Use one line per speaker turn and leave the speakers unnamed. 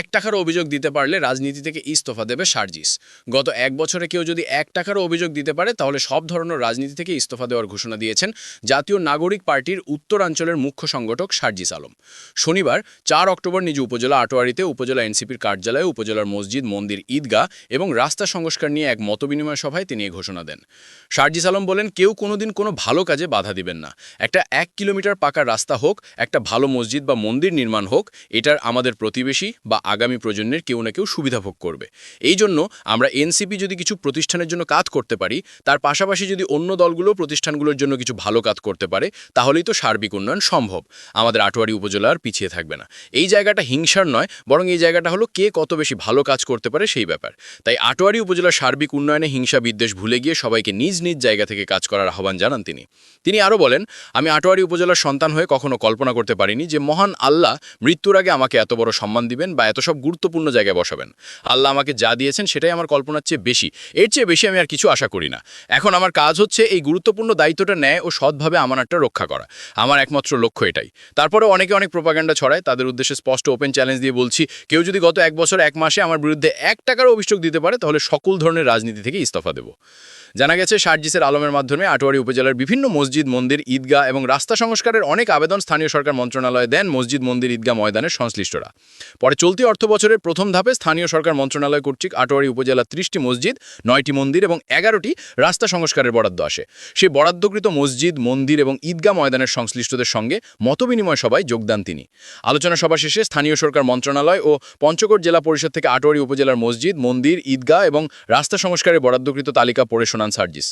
এক টাকার অভিযোগ দিতে পারলে রাজনীতি থেকে ইস্তফা দেবে সার্জিস। গত এক বছরে কেউ যদি এক টাকারও অভিযোগ দিতে পারে, তাহলে সব ধরনের রাজনীতি থেকে ইস্তফা দেওয়ার ঘোষণা দিয়েছেন জাতীয় নাগরিক পার্টির উত্তরাঞ্চলের মুখ্য সংগঠক সার্জিস আলম। শনিবার, চার অক্টোবর নিজ উপজেলা আটোয়ারিতে উপজেলা এনসিপির কার্যালয়ে উপজেলার মসজিদ, মন্দির, ঈদগাহ এবং রাস্তা সংস্কার নিয়ে এক মতবিনিময় সভায় তিনি ঘোষণা দেন। সার্জিস আলম বলেন, কেউ কোনোদিন কোনো ভালো কাজে বাধা দিবেন না। একটা এক কিলোমিটার পাকা রাস্তা হোক, একটা ভালো মসজিদ বা মন্দির নির্মাণ হোক, এটার আমাদের প্রতিবেশী বা আগামী প্রজন্মের কেউ না কেউ সুবিধা ভোগ করবে। এই জন্য আমরা এনসিপি যদি কিছু প্রতিষ্ঠানের জন্য কাজ করতে পারি, তার পাশাপাশি যদি অন্য দলগুলো প্রতিষ্ঠানগুলোর জন্য কিছু ভালো কাজ করতে পারে, তাহলেই তো সার্বিক উন্নয়ন সম্ভব। আমাদের আটোয়ারি উপজেলা আর পিছিয়ে থাকবে না। এই জায়গাটা হিংসার নয়, বরং এই জায়গাটা হলো কে কত বেশি ভালো কাজ করতে পারে সেই ব্যাপার। তাই আটোয়ারি উপজেলার সার্বিক উন্নয়নে হিংসা বিদ্বেষ ভুলে গিয়ে সবাইকে নিজ নিজ জায়গা থেকে কাজ করার আহ্বান জানান তিনি। তিনি আরও বলেন, আমি আটোয়ারি উপজেলার সন্তান হয়ে কখনো কল্পনা করতে পারিনি যে মহান আল্লাহ মৃত্যুর আগে আমাকে এত বড় সম্মান দিবেন বা এত সব গুরুত্বপূর্ণ জায়গায় বসাবেন। আল্লাহ আমাকে যা দিয়েছেন সেটাই আমার কল্পনার চেয়ে বেশি। এর চেয়ে বেশি আমি আর কিছু আশা করি না। এখন আমার কাজ হচ্ছে এই গুরুত্বপূর্ণ দায়িত্বটা ন্যায় ও সৎভাবে আমানারটা রক্ষা করা। আমার একমাত্র লক্ষ্য এটাই। তারপরে অনেকে অনেক প্রোপাগান্ডা ছড়ায়, তাদের উদ্দেশ্যে স্পষ্ট ওপেন চ্যালেঞ্জ দিয়ে বলছি, কেউ যদি গত এক বছর, এক মাসে আমার বিরুদ্ধে এক টাকারও অভিযোগ দিতে পারে, তাহলে সকল ধরনের রাজনীতি থেকে ইস্তফা দেব। জানা গেছে, সার্জিসের আলমের মাধ্যমে আটোয়ারি উপজেলার বিভিন্ন মসজিদ, মন্দির, ঈদগাহ এবং রাস্তা সংস্কারের অনেক আবেদন স্থানীয় সরকার মন্ত্রণালয়ে দেন মসজিদ, মন্দির, ঈদগাহ ময়দানের সংশ্লিষ্টরা। পরে চলতি অর্থ বছরের প্রথম ধাপে স্থানীয় সরকার মন্ত্রণালয় কর্তৃক আটোয়ারি উপজেলার ত্রিশটি মসজিদ, নয়টি মন্দির এবং এগারোটি রাস্তা সংস্কারের বরাদ্দ আসে। সেই বরাদ্দকৃত মসজিদ, মন্দির এবং ঈদগাহ ময়দানের সংশ্লিষ্টদের সঙ্গে মতবিনিময় সভায় যোগদান তিনি। আলোচনা সভা শেষে স্থানীয় সরকার মন্ত্রণালয় ও পঞ্চগড় জেলা পরিষদ থেকে আটোয়ারি উপজেলার মসজিদ, মন্দির, ঈদগাহ এবং রাস্তা সংস্কারের বরাদ্দকৃত তালিকা পড়ে শোনান সার্জিস।